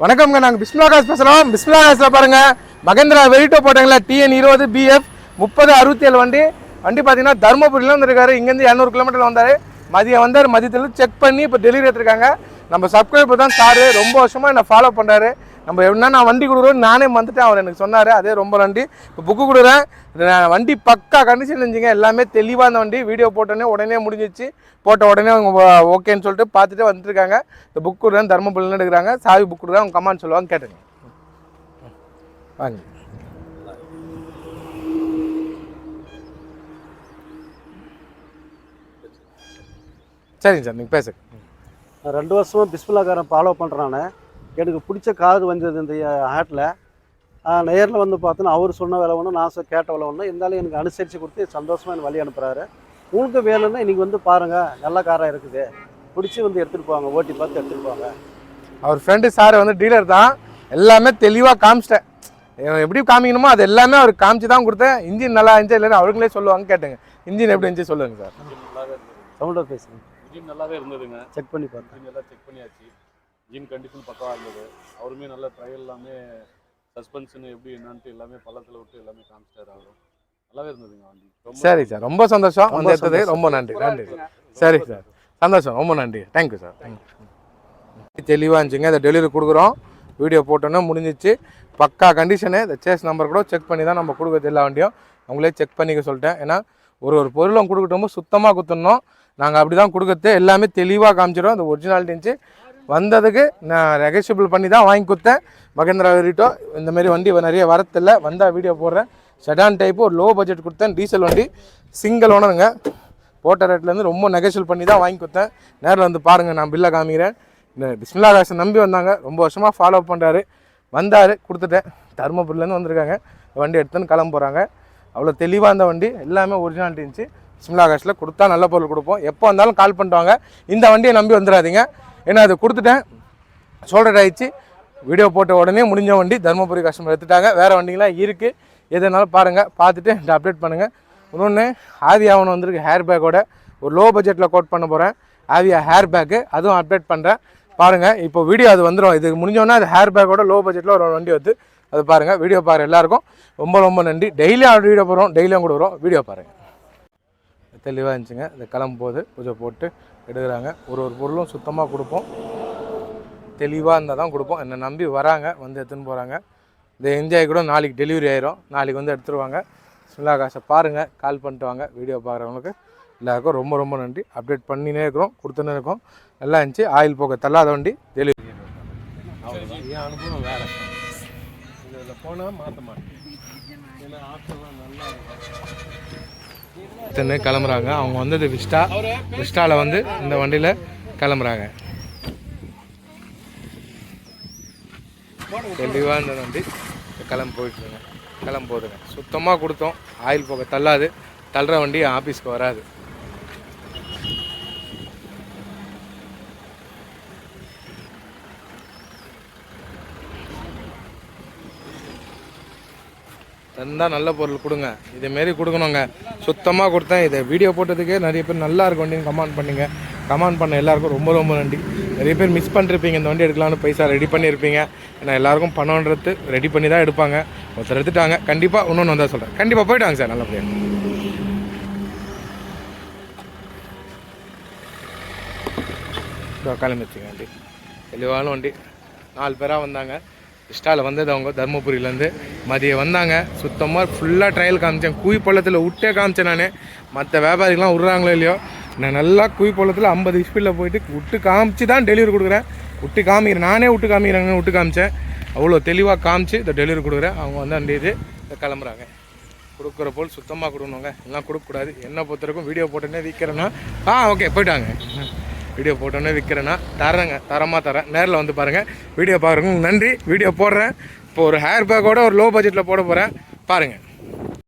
வணக்கம்ங்க நாங்கள் பிஸ்மிலா காசு பேசுகிறோம் பிஸ்மிலா காசில் பாருங்க. மகேந்திரா வெரிட்டோ போட்டாங்களா டிஎன் இருபது பிஎஃப் முப்பது அறுபத்தி ஏழு வண்டி. வண்டி பார்த்தீங்கன்னா தருமபுரியில வந்திருக்காரு இங்கேருந்து இரநூறு கிலோமீட்டர் வந்தார். மதியம் வந்தார். மதியத்தில் செக் பண்ணி இப்போ டெலிவரி எடுத்திருக்காங்க. நம்ம சப்ஸ்கிரைபர் தான் சாரு ரொம்ப வருஷமாக என்னை ஃபாலோ பண்ணுறாரு நம்ம என்ன நான் வண்டி கொடுக்குறோம் நானே வந்துட்டேன் அவர் எனக்கு சொன்னார் அதே ரொம்ப நன்றி. இப்போ புக்கு கொடுக்குறேன். நான் வண்டி பக்கா கண்டிஷன் இருந்துச்சுங்க. எல்லாமே தெளிவாக அந்த வண்டி வீடியோ போட்டோன்னே உடனே முடிஞ்சிச்சு. போட்ட உடனே அவங்க ஓகேன்னு சொல்லிட்டு பார்த்துட்டு வந்துருக்காங்க இந்த புக் கொடுக்குறேன் தர்மபுரியில் எடுக்கிறாங்க. சாவி புக் கொடுக்குறேன். அவங்க கமான்னு சொல்லுவாங்க கேட்டுங்க. வாங்க. சரிங்க சார் நீங்கள் பேசுங்க. ரெண்டு வருஷமாக பிஸ்மில்லாக்காரன் ஃபாலோ பண்ணுறானே எனக்கு பிடிச்ச கார் வந்தது இந்த ஆட்டில் நேரில் வந்து பார்த்தோன்னா அவர் சொன்ன விலை ஒன்று நான் சொ- கேட்ட விலை ஒன்று இருந்தாலும் எனக்கு அனுசரித்து கொடுத்து சந்தோஷமாக எனக்கு வழி அனுப்புகிறாரு உங்களுக்கு வேணும்னா இன்றைக்கி வந்து பாருங்கள் நல்ல காராக இருக்குது. பிடிச்சி வந்து எடுத்துகிட்டு போவாங்க ஓட்டி பார்த்து எடுத்துகிட்டு போவாங்க. அவர் ஃப்ரெண்டு சார் வந்து டீலர் தான். எல்லாமே தெளிவாக காமிச்சிட்டேன். எப்படி காமிக்கணுமோ அது எல்லாமே அவர் காமிச்சு தான் கொடுத்தேன். இன்ஜின் நல்லா இருந்துச்சு இல்லைன்னு அவங்களே சொல்லுவாங்க கேட்டுங்க. இன்ஜின் எப்படி இருந்துச்சு சொல்லுங்க சார் சவுண்டாக பேசுங்க இன்ஜின் நல்லாவே இருந்ததுங்க. செக் பண்ணி பார்த்தேன். இன்ஜின் எல்லாம் செக் பண்ணியாச்சு. இன்ஜின் கண்டிஷன் பக்கவா இருந்தது. அவருமே நல்ல ட்ரையல் எல்லாமே சஸ்பென்ஷன் எப்படி என்னன்ட்டு எல்லாமே பள்ளத்தில் விட்டு எல்லாமே காமிச்சிட்டாரு அவரும் நல்லாவே இருந்ததுங்க வண்டி. சரி சார் ரொம்ப சந்தோஷம். வந்து எடுத்தது சந்தோஷம். ரொம்ப நன்றி நன்றி சரி. சார் சந்தோஷம் ரொம்ப நன்றி. தேங்க்யூ சார் தெளிவாக இருந்துச்சுங்க. இதை டெலிவரி கொடுக்குறோம். வீடியோ போட்டோன்னே முடிஞ்சிச்சு. பக்கா கண்டிஷனு இந்த சேஸ் நம்பர் கூட செக் பண்ணி தான் நம்ம கொடுக்குறது எல்லா வண்டியும். அவங்களே செக் பண்ணிக்க சொல்லிட்டேன். ஏன்னா ஒரு ஒரு பொருளும் கொடுக்கட்டும் சுத்தமாக குத்துடணும் நாங்கள் அப்படி தான் கொடுக்கறது. எல்லாமே தெளிவாக காமிச்சிடும் அந்த ஒரிஜினாலிட்டி இருந்துச்சு. வந்ததுக்கு நான் ரெகசியபிள் பண்ணி தான் வாங்கி கொடுத்தேன். மகேந்திரா வெரிட்டோ இந்தமாரி வண்டி நிறைய வரத்தில்லை. வந்தால் வீடியோ போடுறேன். செடான் டைப்பு ஒரு லோ பட்ஜெட் கொடுத்தேன். டீசல் வண்டி சிங்கிள் ஓனருங்க போட்ட ரேட்லேருந்து ரொம்ப நெகோஷியல் பண்ணி தான் வாங்கி கொடுத்தேன். நேரில் வந்து பாருங்கள் நான் பில்லை காமிக்கிறேன். இந்த பிஸ்மில்லா காசை நம்பி வந்தாங்க. ரொம்ப வருஷமாக ஃபாலோ பண்ணுறாரு வந்தார் கொடுத்துட்டேன். தருமபுரிலேருந்து வந்திருக்காங்க. வண்டி எடுத்துன்னு கிளம்ப போகிறாங்க அவ்வளோ தெளிவாக இருந்த வண்டி எல்லாமே ஒரிஜினாலிட்டி இருந்துச்சு. சிம்லா காசில் கொடுத்தா நல்ல பொருள் கொடுப்போம். எப்போ வந்தாலும் கால் பண்ணுவாங்க இந்த வண்டியை நம்பி வந்துடாதீங்க. ஏன்னா அது கொடுத்துட்டேன். சோல்டர் ஆகிடுச்சு வீடியோ போட்ட உடனே முடிஞ்ச வண்டி தருமபுரி கஸ்டமர் எடுத்துட்டாங்க. வேறு வண்டிங்களாம் இருக்குது எதுனாலும் பாருங்கள் பார்த்துட்டு இந்த அப்டேட் பண்ணுங்கள் இன்னொன்று ஆதி ஆவணம் வந்திருக்கு ஹேர் பேக்கோட ஒரு லோ பட்ஜெட்டில் கோட் பண்ண போகிறேன் ஆவியா ஹேர் பேக்கு அதுவும் அப்டேட் பண்ணுறேன் பாருங்கள் இப்போ வீடியோ அது வந்துடும் இது முடிஞ்சோன்னா அது ஹேர் பேக்கோட லோ பட்ஜெட்டில் ஒரு வண்டி வந்து அது பாருங்கள் வீடியோ பாருங்கள் எல்லாருக்கும். ரொம்ப ரொம்ப நன்றி. டெய்லியும் வீடியோ போகிறோம் டெய்லியும் கூட வரும். வீடியோ பாருங்கள் தெளிவாக இருந்துச்சுங்க. இந்த கிளம்பும் போது பூஜை போட்டு எடுக்கிறாங்க. ஒரு ஒரு பொருளும் சுத்தமாக கொடுப்போம். தெளிவாக இருந்தால் தான் கொடுப்போம். என்னை நம்பி வராங்க வந்து எடுத்துன்னு போகிறாங்க இந்த என்ஜாய் கூட நாளைக்கு டெலிவரி ஆயிரும். நாளைக்கு வந்து எடுத்துருவாங்க. சுல்லா காசை பாருங்கள் கால் பண்ணிட்டு வாங்க. வீடியோ பார்க்குறவங்களுக்கு எல்லாருக்கும் ரொம்ப ரொம்ப நன்றி. அப்டேட் பண்ணினே இருக்கிறோம். கொடுத்துனே இருக்கோம். நல்லா இருந்துச்சு. ஆயில் போக தள்ளாத வண்டி டெலிவரி என் அனுபவம் வேறு. இதில் போனால் மாற்ற மாட்டேன். ஏன்னா ஆப்ஷன்லாம் நல்லா எடுத்துன்னு கிளம்புறாங்க. அவங்க வந்தது விஸ்டா விஸ்டாவில் வந்து இந்த வண்டியில் கிளம்புறாங்க. தெளிவாக இருந்த வண்டி கிளம்பி போயிட்டுருங்க. கிளம்பு போதுங்க சுத்தமாக கொடுத்தோம். ஆயில் போக தள்ளாது. தள்ளுற வண்டி ஆஃபீஸ்க்கு வராது. தந்தால் நல்ல பொருள் கொடுங்க. இதேமாரி கொடுக்கணுங்க. சுத்தமாக கொடுத்தேன் இதை வீடியோ போட்டதுக்கே நிறைய பேர் நல்லா இருக்கும் வண்டின்னு கமெண்ட் பண்ணுங்க. கமெண்ட் பண்ண எல்லாருக்கும் ரொம்ப ரொம்ப நன்றி. நிறைய பேர் மிஸ் பண்ணிருப்பீங்க. இந்த வண்டி எடுக்கலாம்னு பைசா ரெடி பண்ணியிருப்பீங்க ஏன்னா எல்லாருக்கும் பணம்ன்றது ரெடி பண்ணி தான் எடுப்பாங்க. ஒருத்தர் எடுத்துட்டாங்க. கண்டிப்பாக இன்னொன்று வந்தால் சொல்கிறேன் கண்டிப்பாக போயிட்டாங்க சார் நல்லபடியாக இதோ வண்டி. தெளிவான வண்டி. நாலு பேராக வந்தாங்க. இஷ்டாவில் வந்தது அவங்க தருமபுரியிலேருந்து. மதியம் வந்தாங்க. சுத்தமாக ஃபுல்லாக ட்ரையல் காமிச்சேன். குவி பள்ளத்தில் விட்டே காமிச்சேன் நான். மற்ற வியாபாரிகள்லாம் விட்றாங்களோ இல்லையோ? நான் நல்லா குவி பள்ளத்தில் ஐம்பது ஸ்பீடில் போயிட்டு விட்டு காமிச்சு தான் டெலிவரி கொடுக்குறேன். விட்டு காமிக்கிறேன். நானே விட்டு காமிக்கிறேங்க விட்டு காமிச்சேன். அவ்வளோ தெளிவாக காமிச்சு இதை டெலிவரி கொடுக்குறேன். அவங்க வந்து அந்த இது இதை கிளம்புறாங்க. கொடுக்குற போல் சுத்தமாக கொடுக்கணுங்க. எல்லாம் கொடுக்கக்கூடாது. என்ன பொறுத்தவரைக்கும் வீடியோ போட்டோன்னே விற்கிறேன்னா ஆ ஓகே போயிட்டாங்க. வீடியோ போட்டோன்னே விற்கிறேன்னா தரேங்க தரமாக தரேன். நேரில் வந்து பாருங்கள் வீடியோ பாருங்க. நன்றி. வீடியோ போடுறேன். இப்போ ஒரு ஹேர் பேக்கோட ஒரு லோ பட்ஜெட்டில் போட போகிறேன் பாருங்கள்